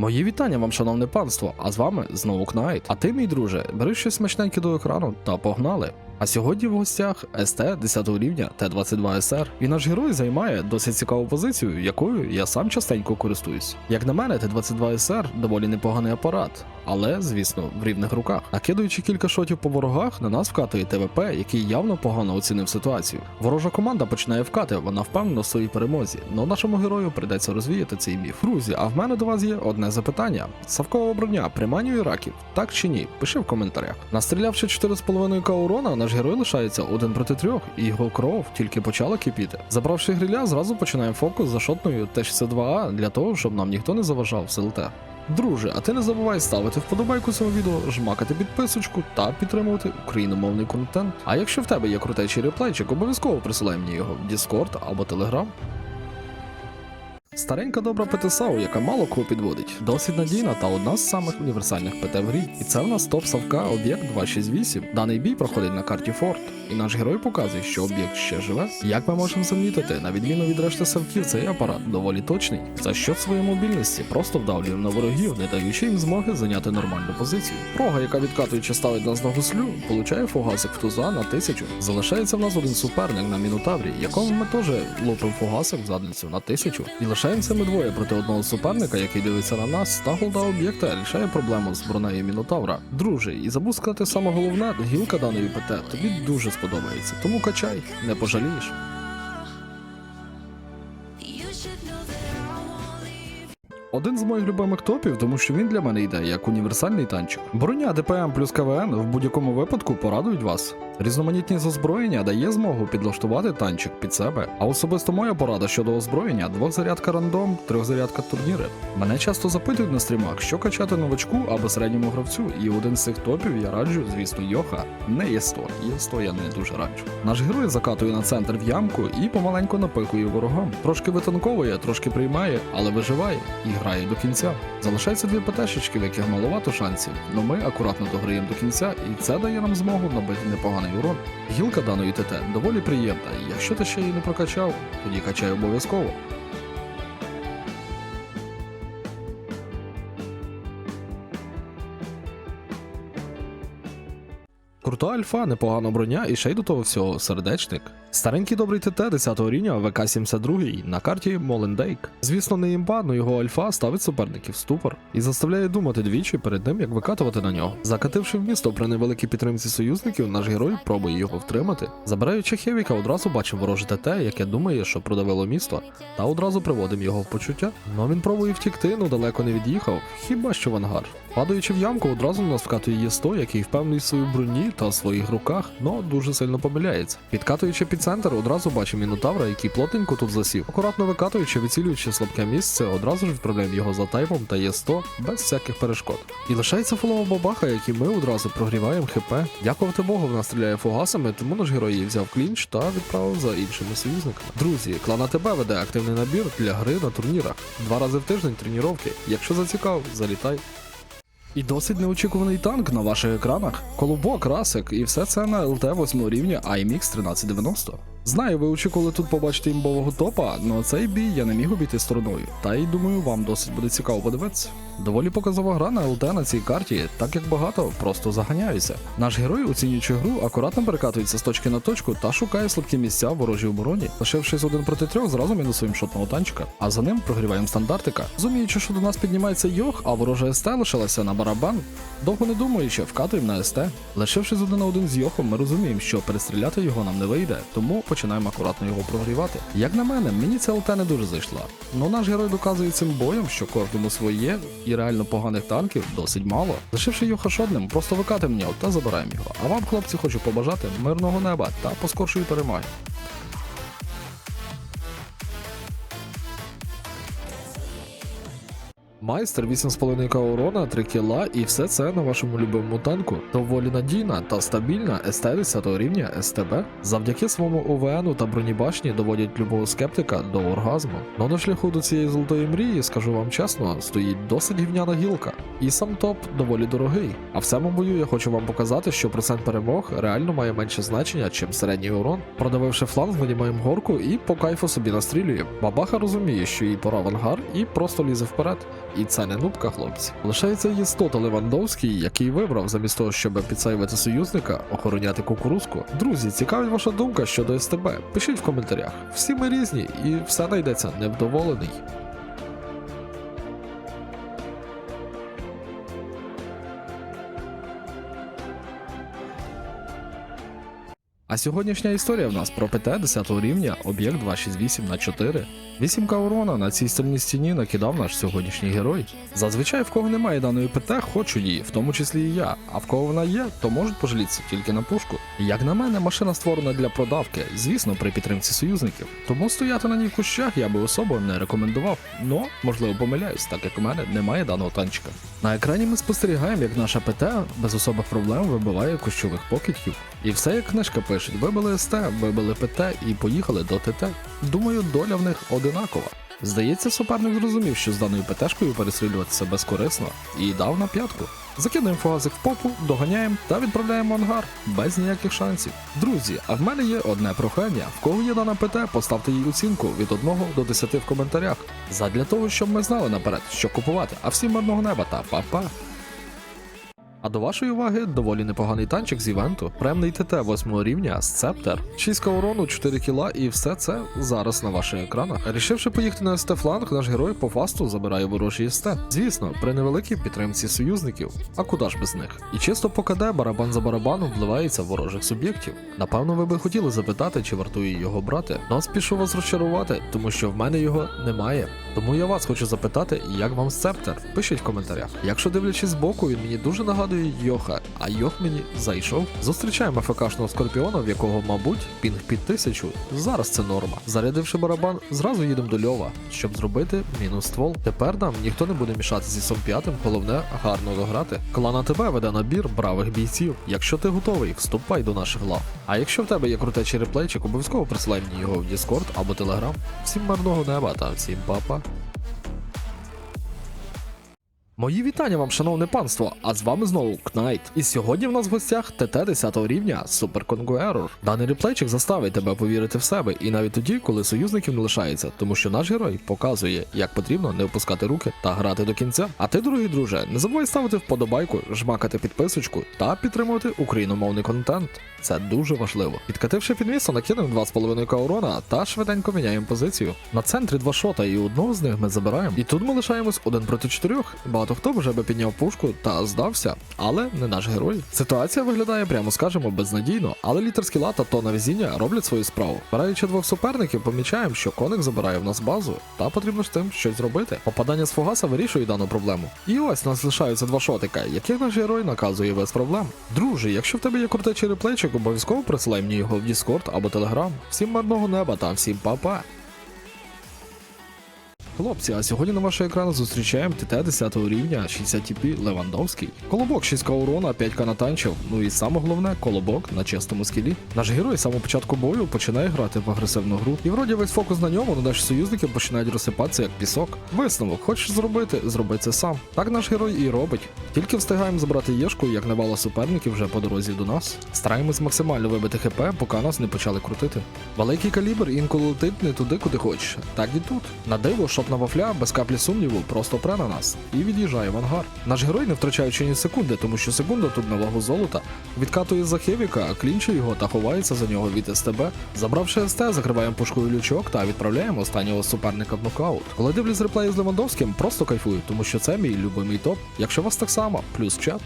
Мої вітання вам, шановне панство, а з вами знову Кнайт. А ти, мій друже, бери щось смачненьке до екрану та погнали. А сьогодні в гостях СТ 10 рівня Т-22СР. І наш герой займає досить цікаву позицію, якою я сам частенько користуюсь. Як на мене, Т-22СР доволі непоганий апарат, але, звісно, в рівних руках. Накидуючи кілька шотів по ворогах, на нас вкатує ТВП, який явно погано оцінив ситуацію. Ворожа команда починає вкати, вона впевнена в своїй перемозі. Но нашому герою прийдеться розвіяти цей міф. Друзі, а в мене до вас є одне запитання: Савкова броня приманює раків, так чи ні? Пиши в коментарях. Настрілявши 4,5 к урона, наш герой лишається один проти трьох, і його кров тільки почала кипіти. Забравши гриля, зразу починаємо фокус за шотною Т-62А для того, щоб нам ніхто не заважав в СЛТ. Друже, а ти не забувай ставити вподобайку цьому відео, жмакати підписочку та підтримувати україномовний контент. А якщо в тебе є крутечий реплейчик, обов'язково присилай мені його в Discord або Telegram. Старенька добра ПТСАУ, яка мало кого підводить, досить надійна та одна з самих універсальних ПТ в грі. І це в нас топ Савка об'єкт 268. Даний бій проходить на карті Форт, і наш герой показує, що об'єкт ще живе. Як ми можемо замітити, на відміну від решти савків, цей апарат доволі точний. За що своєї мобільності просто вдавлюємо на ворогів, не даючи їм змоги зайняти нормальну позицію. Прога, яка відкатуючи ставить нас на гуслю, получає фугасик в туза на тисячу. Залишається в нас один суперник на мінотаврі, якому ми теж лупимо фугасик в задницю на тисячу. І лишаємося ми двоє проти одного суперника, який дивиться на нас, та голда об'єкта рішає проблему з бронею мінотавра. Друже, і забув сказати саме головне, гілка даної ПТ тобі дуже сподобається. Тому качай, не пожалієш. Один з моїх любимих топів, тому що він для мене йде як універсальний танчик. Броня ДПМ плюс КВН в будь-якому випадку порадують вас. Різноманітність озброєння дає змогу підлаштувати танчик під себе. А особисто моя порада щодо озброєння двохзарядка рандом, трьохзарядка турніри. Мене часто запитують на стрімах, що качати новачку або середньому гравцю, і один з цих топів я раджу, звісно, Йоха. Не є 100, є 100 я не дуже раджу. Наш герой закатує на центр в ямку і помаленьку напикує ворогам. Трошки витанковує, трошки приймає, але виживає і грає до кінця. Залишається дві ПТшечки, в яких маловато шансів, але ми акуратно дограємо до кінця, і це дає нам змогу набити непоганий урон. Гілка даної ТТ доволі приємна, і якщо ти ще її не прокачав, тоді качай обов'язково. Крута альфа, непогана броня і ще й до того всього сердечник. Старенький добрий ТТ 10 рівня ВК-72 на карті Молендейк. Звісно, не імба, но його альфа ставить суперників в ступор і заставляє думати двічі перед тим, як викатувати на нього. Закативши в місто при невеликій підтримці союзників, наш герой пробує його втримати. Забираючи Хевіка, одразу бачимо вороже ТТ, яке думає, що продавило місто, та одразу приводимо його в почуття. Но він пробує втікти, но далеко не від'їхав, хіба що в ангар. Падаючи в ямку, одразу нас вкатує Є100, який впевнений в своїй броні та своїх руках, но дуже сильно помиляється. Підкатуючи під центр, одразу бачимо мінотавра, який плотненько тут засів. Акуратно викатуючи, вицілюючи слабке місце, одразу ж відправляємо його за таймом та Є100 без всяких перешкод. І лишається фолова бабаха, який ми одразу прогріваємо хп. Дякувати Богу, вона стріляє фугасами, тому наш герой її взяв клінч та відправив за іншими союзниками. Друзі, клан АТБ веде активний набір для гри на турнірах. Два рази в тиждень тренування. Якщо зацікав, залітай. І досить неочікуваний танк на ваших екранах. Колобок, расик, і все це на ЛТ 8 рівня IMX 1390. Знаю, ви очікували тут побачити імбового топа, але цей бій я не міг обійти стороною. Та й думаю, вам досить буде цікаво подивитися. Доволі показова гра на ЛТ на цій карті, так як багато просто заганяюся. Наш герой, оцінюючи гру, акуратно перекатується з точки на точку та шукає слабкі місця в ворожій обороні. Лишившись один проти трьох, зразу мінусуємо шотного танчика, а за ним прогріваємо стандартика. Розуміючи, що до нас піднімається йох, а ворожа СТ лишилася на барабан. Довго не думаючи, вкатуємо на СТ. Лишившись один на один з йохом, ми розуміємо, що перестріляти його нам не вийде, тому починаємо акуратно його прогрівати. Як на мене, мені ця ЛТ не дуже зайшла. Ну наш герой доказує цим боєм, що кожному своє, і реально поганих танків досить мало. Лишивши його шодним, просто викатимо нього та забираємо його. А вам, хлопці, хочу побажати мирного неба та поскоршої перемоги. Майстер 8,5 к урона, 3 кіла і все це на вашому любимому танку. Доволі надійна та стабільна СТ 10 рівня СТБ. Завдяки своєму ОВНу та бронебашні доводять любого скептика до оргазму. Но на шляху до цієї золотої мрії, скажу вам чесно, стоїть досить гівняна гілка. І сам топ доволі дорогий. А в цьому бою я хочу вам показати, що процент перемог реально має менше значення, чим середній урон. Продавивши фланг, винімаємо горку і по кайфу собі настрілюємо. Бабаха розуміє, що їй пора в ангар і просто лізе вперед. І це не нубка, хлопці. Лишається Єстота Левандовський, який вибрав замість того, щоб підсейвити союзника, охороняти кукурузку. Друзі, цікавить ваша думка щодо СТБ. Пишіть в коментарях. Всі ми різні, і все знайдеться невдоволений. А сьогоднішня історія в нас про ПТ 10 рівня, об'єкт 268 на 4. Вісімка урона на цій стальній стіні накидав наш сьогоднішній герой. Зазвичай, в кого немає даної ПТ, хочу її, в тому числі і я. А в кого вона є, то можуть пожалітися тільки на пушку. Як на мене, машина створена для продавки, звісно, при підтримці союзників. Тому стояти на ній в кущах я би особо не рекомендував. Но, можливо, помиляюсь, так як у мене немає даного танчика. На екрані ми спостерігаємо, як наша ПТ без особих проблем вибиває кущових покидьків. І все як книжка пише: вибили СТ, вибили ПТ і поїхали до ТТ. Думаю, доля в них одинакова. Здається, суперник зрозумів, що з даною ПТшкою перестрілюватися безкорисно, і дав на п'ятку. Закидаємо фуазик в попу, доганяємо та відправляємо ангар без ніяких шансів. Друзі, а в мене є одне прохання. В кого є дана ПТ, поставте їй оцінку від 1 до 10 в коментарях. Задля того, щоб ми знали наперед, що купувати. А всім мирного неба та па-па! А до вашої уваги доволі непоганий танчик з івенту, премний ТТ 8 рівня Сцептер, 6 урону, 4 кіла і все це зараз на ваших екранах. Рішивши поїхати на СТ фланг, наш герой по фасту забирає ворожі СТ. Звісно, при невеликій підтримці союзників. А куди ж без них? І чисто по КД барабан за барабаном вливається в ворожих суб'єктів. Напевно, ви би хотіли запитати, чи вартує його брати. Но спішу вас розчарувати, тому що в мене його немає. Тому я вас хочу запитати, як вам сцептер? Пишіть в коментарях. Якщо дивлячись збоку, він мені дуже нагадує Йоха, а Йох мені зайшов. Зустрічаємо ФКшного скорпіона, в якого, мабуть, пінг під тисячу. Зараз це норма. Зарядивши барабан, зразу їдемо до Льова, щоб зробити мінус ствол. Тепер нам ніхто не буде мішати зі сом п'ятим, головне гарно дограти. Клана ТБ веде набір бравих бійців. Якщо ти готовий, вступай до наших лав. А якщо в тебе є круте череплейчик, обов'язково присилай мені його в Discord або Telegram. Всім мирного неба та всім папа. Мої вітання вам, шановне панство! А з вами знову Кнайт. І сьогодні в нас в гостях ТТ 10 рівня Super Congo. Даний реплейчик заставить тебе повірити в себе, і навіть тоді, коли союзників не лишається, тому що наш герой показує, як потрібно не опускати руки та грати до кінця. А ти, дорогі друже, не забувай ставити вподобайку, жмакати підписочку та підтримувати україномовний контент. Це дуже важливо. Підкативши підмісто, накинемо 2,5 к урона та швиденько міняємо позицію. На центрі два шота, і одного з них ми забираємо. І тут ми лишаємось один проти чотирьох. Багато хто вже би підняв пушку та здався, але не наш герой. Ситуація виглядає, прямо скажемо, безнадійно, але літер скіла та тона везіння роблять свою справу. Вбираючи двох суперників, помічаємо, що коник забирає в нас базу, та потрібно з тим щось зробити. Попадання з фугаса вирішує дану проблему. І ось нас лишаються два шотика, яких наш герой наказує без проблем. Друже, якщо в тебе є крутий череплейчик, обов'язково присилай мені його в Discord або Telegram. Всім мирного неба та всім па-па! Хлопці, а сьогодні на ваших екранах зустрічаємо ТТ 10 рівня 60 TP Левандовський. Колобок 6к урона, 5к натанчив. Ну і саме головне колобок на чистому скілі. Наш герой з самого початку бою починає грати в агресивну гру. І вроді весь фокус на ньому, але наші союзники починають розсипатися як пісок. Висновок, хочеш зробити, зроби це сам. Так наш герой і робить. Тільки встигаємо забрати єшку, як навала суперників вже по дорозі до нас. Стараємось максимально вибити хп, поки нас не почали крутити. Великий калібр інколи летить не туди, куди хочеш. Так і тут. На диво, шопна вафля без каплі сумніву просто пре на нас і від'їжджає в ангар. Наш герой, не втрачаючи ні секунди, тому що секунда тут на вагу золота, відкатує за хевіка, клінчує його та ховається за нього від СТБ. Забравши СТ, закриваємо пушкою лючок та відправляємо останнього суперника в нокаут. Коли дивлюсь реплеї з Левандовським, просто кайфую, тому що це мій любимий топ. Якщо вас так само, плюс чат.